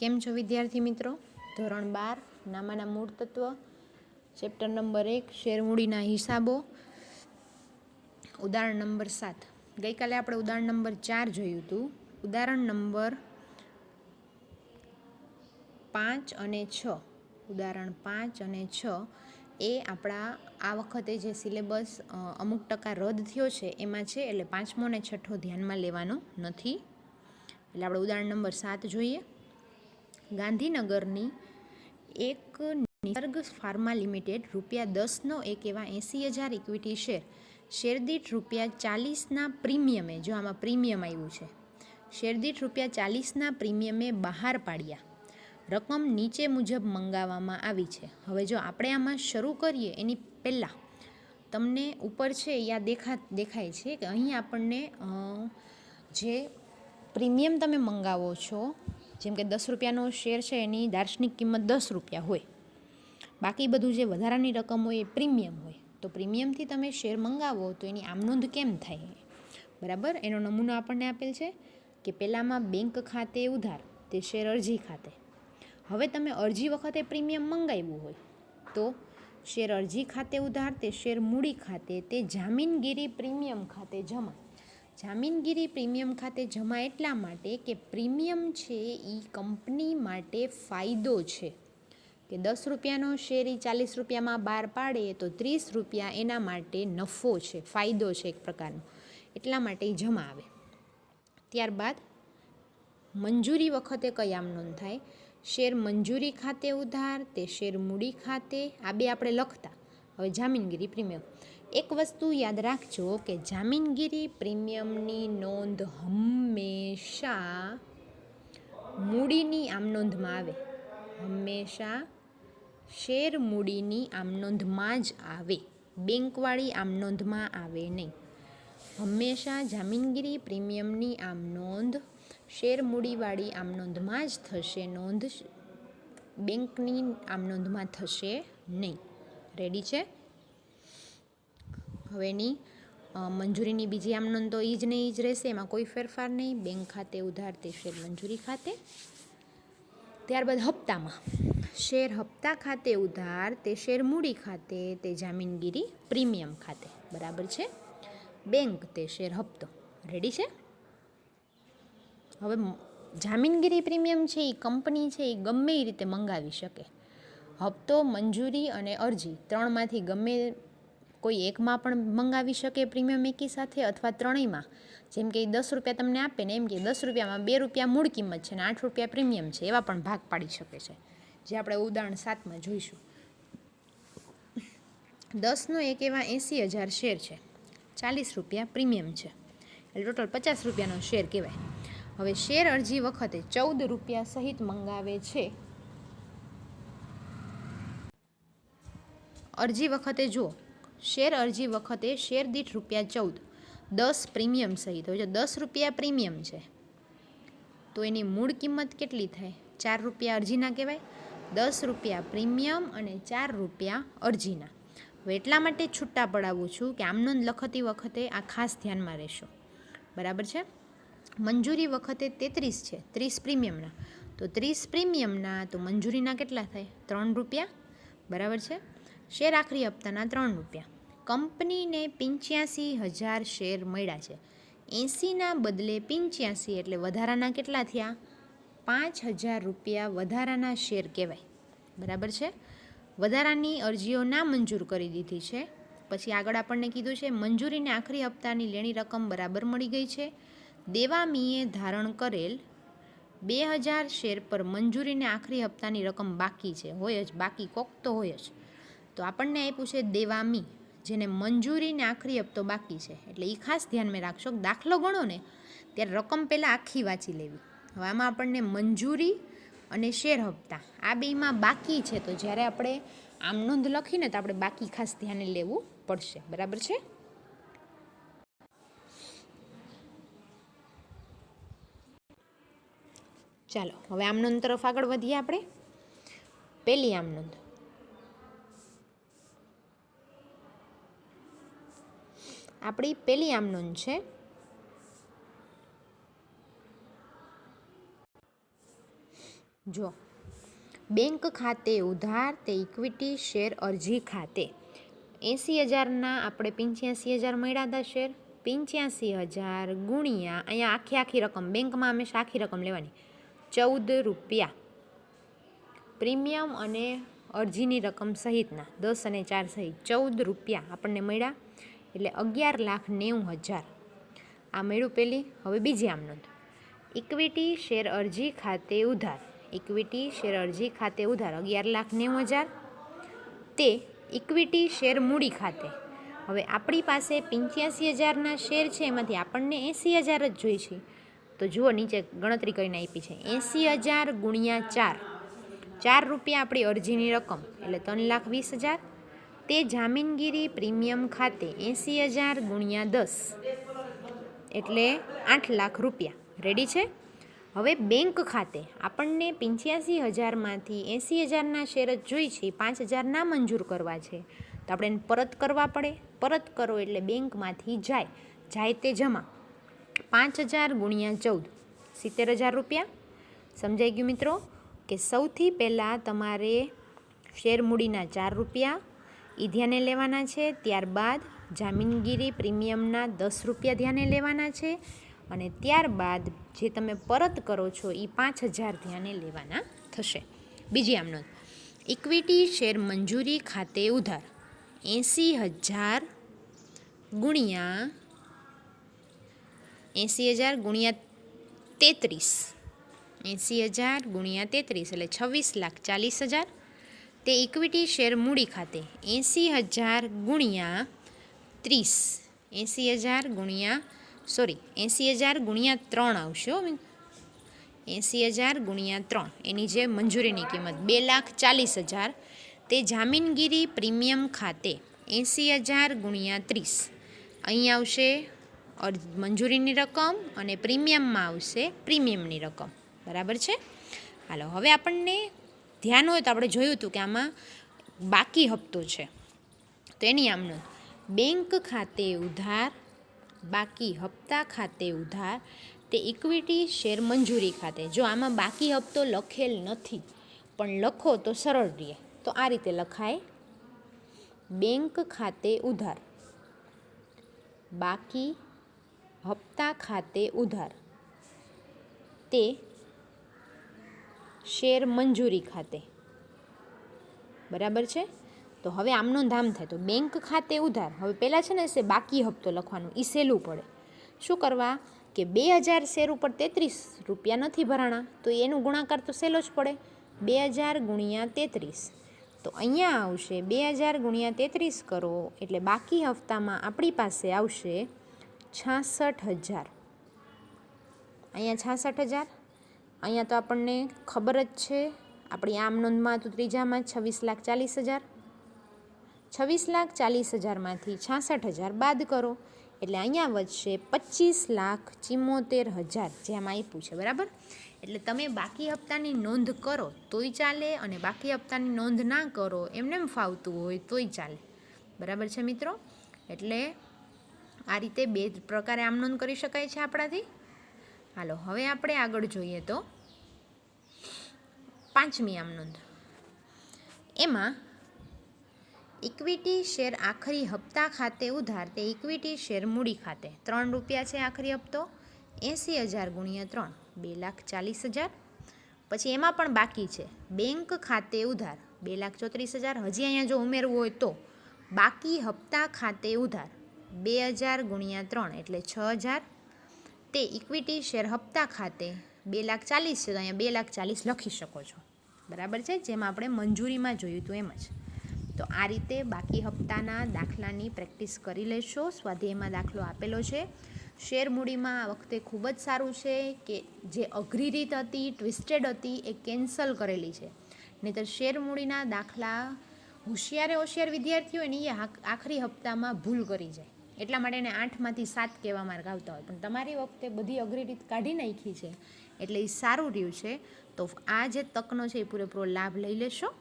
કેમ છો વિદ્યાર્થી મિત્રો? ધોરણ બાર, નામાના મૂળ તત્વ, ચેપ્ટર નંબર એક શેરમૂડીના હિસાબો. ઉદાહરણ નંબર સાત. ગઈકાલે આપણે ઉદાહરણ નંબર ચાર જોયું હતું. ઉદાહરણ નંબર પાંચ અને છ. ઉદાહરણ પાંચ અને છ એ આપણા આ વખતે જે સિલેબસ અમુક ટકા રદ થયો છે, એમાં છે, એટલે પાંચમો અને છઠ્ઠો ધ્યાનમાં લેવાનો નથી. એટલે આપણે ઉદાહરણ નંબર સાત જોઈએ. ગાંધીનગરની એક નિસર્ગ ફાર્મા લિમિટેડ રૂપિયા દસનો એક એવા એંસી હજાર ઇક્વિટી શેર. શેરદીઠ રૂપિયા ચાલીસના પ્રીમિયમે, જો આમાં પ્રીમિયમ આવ્યું છે શેરદીઠ રૂપિયા ચાલીસના પ્રીમિયમે બહાર પાડ્યા. રકમ નીચે મુજબ મંગાવવામાં આવી છે. હવે જો આપણે આમાં શરૂ કરીએ, એની પહેલાં તમને ઉપર છે યા દેખા, દેખાય છે કે અહીં આપણને જે પ્રીમિયમ તમે મંગાવો છો જેમ કે દસ રૂપિયાનો શેર છે, એની દાર્શનિક કિંમત દસ રૂપિયા હોય. બાકી બધું જે વધારાની રકમ હોય એ પ્રીમિયમ હોય. તો પ્રીમિયમથી તમે શેર મંગાવો તો એની આમનોંધ કેમ થાય? બરાબર? એનો નમૂનો આપણને આપેલ છે કે પહેલાંમાં બેંક ખાતે ઉધાર, તે શેર અરજી ખાતે. હવે તમે અરજી વખતે પ્રીમિયમ મંગાવ્યું હોય તો શેર અરજી ખાતે ઉધાર, તે શેર મૂડી ખાતે, તે જામીનગીરી પ્રીમિયમ ખાતે જમા. જામીનગીરી પ્રીમિયમ ખાતે જમા એટલા માટે કે પ્રીમિયમ છે એ કંપની માટે ફાયદો છે. કે દસ રૂપિયાનો શેર એ ચાલીસ રૂપિયામાં બહાર પાડે તો ત્રીસ રૂપિયા એના માટે નફો છે, ફાયદો છે એક પ્રકારનો. એટલા માટે જમા આવે. ત્યારબાદ મંજૂરી વખતે કઈ આમ નોંધ થાય શેર મંજૂરી ખાતે ઉધાર, તે શેર મૂડી ખાતે, આ બે આપણે લખતા. હવે જામીનગીરી પ્રીમિયમ. એક વસ્તુ યાદ રાખજો કે જામીનગીરી પ્રીમિયમની નોંધ હંમેશા મૂડીની આમ નોંધમાં આવે. હંમેશા શેર મૂડીની આમ નોંધમાં જ આવે. બેંકવાળી આમ નોંધમાં આવે નહીં. હંમેશા જામીનગીરી પ્રીમિયમની આમ નોંધ, શેર મૂડીવાળી આમ નોંધમાં જ થશે નોંધ, બેંકની આમ નોંધમાં થશે નહીં. રેડી છે. હવેની મંજૂરીની બીજી આમ નોંધ તો એ જ ને એ જ રહેશે, એમાં કોઈ ફેરફાર નહીં. બેંક ખાતે ઉધાર તે શેર મંજૂરી ખાતે. ત્યારબાદ હપ્તામાં. શેર હપ્તા ખાતે ઉધાર, તે શેર મૂડી ખાતે, તે જામીનગીરી પ્રીમિયમ ખાતે. બરાબર છે? બેંક, તે શેર હપ્તો. રેડી છે? હવે જામીનગીરી પ્રીમિયમ છે એ કંપની છે એ ગમે એ રીતે મંગાવી શકે. હપ્તો, મંજૂરી અને અરજી ત્રણમાંથી ગમે કોઈ એકમાં પણ મંગાવી શકે પ્રીમિયમ એકી સાથે અથવા ત્રણેયમાં. જેમ કે દસ રૂપિયા તમને આપે ને એમ કે દસ રૂપિયામાં બે રૂપિયા મૂળ કિંમત છે ને આઠ રૂપિયા પ્રીમિયમ છે, એવા પણ ભાગ પાડી શકે છે. જે આપણે ઉદાહરણ સાતમાં જોઈશું. દસનો એક એવા એંસી હજાર શેર છે. ચાલીસ રૂપિયા પ્રીમિયમ છે. એટલે ટોટલ પચાસ રૂપિયાનો શેર કહેવાય. હવે શેર અરજી વખતે ચૌદ રૂપિયા સહિત મંગાવે છે. અરજી વખતે જો શેર અરજી વખતે શેર દીઠ રૂપિયા ચૌદ. દસ પ્રીમિયમ સહિત. હવે જો દસ રૂપિયા પ્રીમિયમ છે, તો એની મૂળ કિંમત કેટલી થાય? ચાર રૂપિયા અરજીના કહેવાય, દસ રૂપિયા પ્રીમિયમ અને ચાર રૂપિયા અરજીના. હવે એટલા માટે છૂટા પડાવું છું કે આમ નોંધ લખતી વખતે આ ખાસ ધ્યાનમાં રહેશો. બરાબર છે? મંજૂરી વખતે તેત્રીસ છે, ત્રીસ પ્રીમિયમના. તો ત્રીસ પ્રીમિયમના, તો મંજૂરીના કેટલા થાય? ત્રણ રૂપિયા. બરાબર છે? શેર આખરી હપ્તાના ત્રણ રૂપિયા. કંપનીને પંચ્યાસી હજાર શેર મળ્યા છે. એંસીના બદલે પંચ્યાસી એટલે વધારાના કેટલા થયા? પાંચ હજાર રૂપિયા વધારાના શેર કહેવાય. બરાબર છે? વધારાની અરજીઓ ના મંજૂર કરી દીધી છે. પછી આગળ આપણને કીધું છે, મંજૂરીને આખરી હપ્તાની લેણી રકમ બરાબર મળી ગઈ છે. દેવામીએ ધારણ કરેલ બે હજાર શેર પર મંજૂરીને આખરી હપ્તાની રકમ બાકી છે. હોય જ, બાકી કોક તો હોય જ. તો આપણને આપ્યું છે દેવામી જેને મંજૂરીને આખરી હપ્તો બાકી છે. એટલે એ ખાસ ધ્યાનમાં રાખશો દાખલો ગણો ને, ત્યારે રકમ પહેલાં આખી વાંચી લેવી. હવે આમાં આપણને મંજૂરી અને શેર હપ્તા, આ બેમાં બાકી છે. તો જ્યારે આપણે આમ નોંધ લખીને તો આપણે બાકી ખાસ ધ્યાને લેવું પડશે. બરાબર છે? ચાલો, હવે આમ નોંધ તરફ આગળ વધીએ આપણે. પહેલી આમ નોંધ. આપણી પહેલી આમનોન છે. જો, બેંક ખાતે ઉધાર તે ઇક્વિટી શેર અરજી ખાતે. એંસી હજારના આપણે પંચ્યાસી હજાર મળ્યા હતા શેર. પંચ્યાસી હજાર ગુણ્યા, અહીંયા આખી આખી રકમ, બેંકમાં હંમેશા આખી રકમ લેવાની. ચૌદ રૂપિયા. પ્રીમિયમ અને અરજીની રકમ સહિતના, દસ અને ચાર સહિત ચૌદ રૂપિયા આપણને મળ્યા. એટલે અગિયાર લાખ નેવું હજાર. આ મેળું પેલી, હવે બીજી આમ નોંધ. ઇક્વિટી શેર અરજી ખાતે ઉધાર. ઇક્વિટી શેર અરજી ખાતે ઉધાર, અગિયાર લાખ નેવું હજાર. તે ઇક્વિટી શેર મૂડી ખાતે. હવે આપણી પાસે પંચ્યાસી હજારના શેર છે, એમાંથી આપણને એંસી હજાર જ જોઈએ છે. તો જુઓ નીચે ગણતરી કરીને આપી છે. એંસી હજાર ગુણ્યા ચાર. ચાર રૂપિયા આપણી અરજીની રકમ, એટલે ત્રણ લાખ વીસ હજાર. તે જામીનગીરી પ્રીમિયમ ખાતે એંસી હજાર ગુણ્યા દસ. એટલે આઠ લાખ રૂપિયા. રેડી છે? હવે બેંક ખાતે આપણને પંચ્યાસી હજારમાંથી એંસી હજારના શેર જ જોઈ છે, પાંચ હજાર ના મંજૂર કરવા છે. તો આપણે એને પરત કરવા પડે. પરત કરો એટલે બેંકમાંથી જાય. જાય તે જમા. પાંચ હજાર ગુણ્યા ચૌદ. સિત્તેર હજાર રૂપિયા. સમજાઈ ગયું મિત્રો? કે સૌથી પહેલાં તમારે શેર મૂડીના ચાર રૂપિયા એ ધ્યાને લેવાના છે. ત્યારબાદ જામીનગીરી પ્રીમિયમના દસ રૂપિયા ધ્યાને લેવાના છે અને ત્યારબાદ જે તમે પરત કરો છો એ પાંચ હજાર ધ્યાને લેવાના થશે. બીજી આમ નોંધ. ઇક્વિટી શેર મંજૂરી ખાતે ઉધાર. એંસી હજાર ગુણ્યા એંસી હજાર ગુણ્યા તેત્રીસ. એંસી હજાર ગુણ્યા તેત્રીસ એટલે છવ્વીસ લાખ ચાલીસ હજાર. તે ઇક્વિટી શેર મૂડી ખાતે એંસી હજાર ગુણ્યા ત્રીસ. એંસી હજાર ગુણ્યા સોરી એંસી હજાર ગુણ્યા ત્રણ આવશે એંસી હજાર ગુણ્યા ત્રણ, એની જે મંજૂરીની કિંમત, બે લાખ ચાલીસ હજાર. તે જામીનગીરી પ્રીમિયમ ખાતે એંસી હજાર ગુણ્યા ત્રીસ. અહીં આવશે મંજૂરીની રકમ અને પ્રીમિયમમાં આવશે પ્રીમિયમની રકમ. બરાબર છે? હાલો, હવે આપણને ધ્યાન હોય તો આપણે જોયું હતું કે આમાં બાકી હપ્તો છે. તો એની આમ નોંધ બેંક ખાતે ઉધાર, બાકી હપ્તા ખાતે ઉધાર, તે ઇક્વિટી શેર મંજૂરી ખાતે. જો આમાં બાકી હપ્તો લખેલ નથી, પણ લખો તો સરળ રહે. તો આ રીતે લખાય, બેંક ખાતે ઉધાર, બાકી હપ્તા ખાતે ઉધાર, તે શેર મંજૂરી ખાતે. બરાબર છે? તો હવે આમનો ધામ થાય. તો બેંક ખાતે ઉધાર. હવે પહેલાં છે ને સે બાકી હપ્તો લખવાનું. એ સહેલું પડે. શું કરવા? કે બે હજાર શેર ઉપર તેત્રીસ રૂપિયા નથી ભરાણા. તો એનું ગુણાકાર તો સહેલો જ પડે. બે હજાર ગુણ્યા તેત્રીસ. તો અહીંયા આવશે. બે હજાર ગુણ્યા તેત્રીસ કરો. એટલે બાકી હપ્તામાં આપણી પાસે આવશે છાસઠ હજાર. અહીંયા છાસઠ હજાર. અહીંયા તો આપણને ખબર જ છે, આપણી આમ નોંધમાં તો ત્રીજામાં છવ્વીસ લાખ ચાલીસ હજાર. છવ્વીસ લાખ ચાલીસ હજારમાંથી છાસઠ હજાર બાદ કરો, એટલે અહીંયા વધશે પચીસ લાખ ચિમ્મોતેર હજાર, જે આમાં આપ્યું છે, બરાબર? એટલે તમે બાકી હપ્તાની નોંધ કરો, તોય ચાલે, અને બાકી હપ્તાની નોંધ ના કરો, એમને એમ ફાવતું હોય તોય ચાલે. બરાબર છે મિત્રો? એટલે આ રીતે બે પ્રકારે આમ નોંધ કરી શકાય છે આપણાથી. હાલો, હવે આપણે આગળ જોઈએ તો. પાંચમી આમ નોંધ. એમાં ઇક્વિટી શેર આખરી હપ્તા ખાતે ઉધાર તે ઇક્વિટી શેર મૂડી ખાતે ત્રણ રૂપિયા છે આખરી હપ્તો, એંસી હજાર ગુણ્યા ત્રણ, બે લાખ ચાલીસ હજાર. પછી એમાં પણ બાકી છે, બેંક ખાતે ઉધાર બે લાખ ચોત્રીસ હજાર. હજી અહીંયા જો ઉમેરવું હોય તો બાકી હપ્તા ખાતે ઉધાર બે હજાર ગુણ્યા ત્રણ એટલે છ હજાર. તે ઇક્વિટી શેર હપ્તા ખાતે બે લાખ ચાલીસ છે, તો અહીંયા બે લાખ ચાલીસ લખી શકો છો. બરાબર છે? જેમ આપણે મંજૂરીમાં જોયું હતું એમ જ. તો આ રીતે બાકી હપ્તાના દાખલાની પ્રેક્ટિસ કરી લેશો. સ્વાધ્યાયમાં દાખલો આપેલો છે. શેર મૂડીમાં આ વખતે ખૂબ જ સારું છે કે જે અઘરી રીત હતી, ટ્વિસ્ટેડ હતી, એ કેન્સલ કરેલી છે. નહીંતર શેર મૂડીના દાખલા હોશિયારે હોશિયાર વિદ્યાર્થીઓ એની એ આખરી હપ્તામાં ભૂલ કરી જાય. એટલા માટે એને આઠમાંથી સાત કહેવા માર્ગ આવતા હોય. પણ તમારી વખતે બધી અઘરી રીત કાઢી નાખી છે. એટલે એ સારું રહ્યું છે. તો આ જે તકનો છે એ પૂરેપૂરો લાભ લઈ લેશો.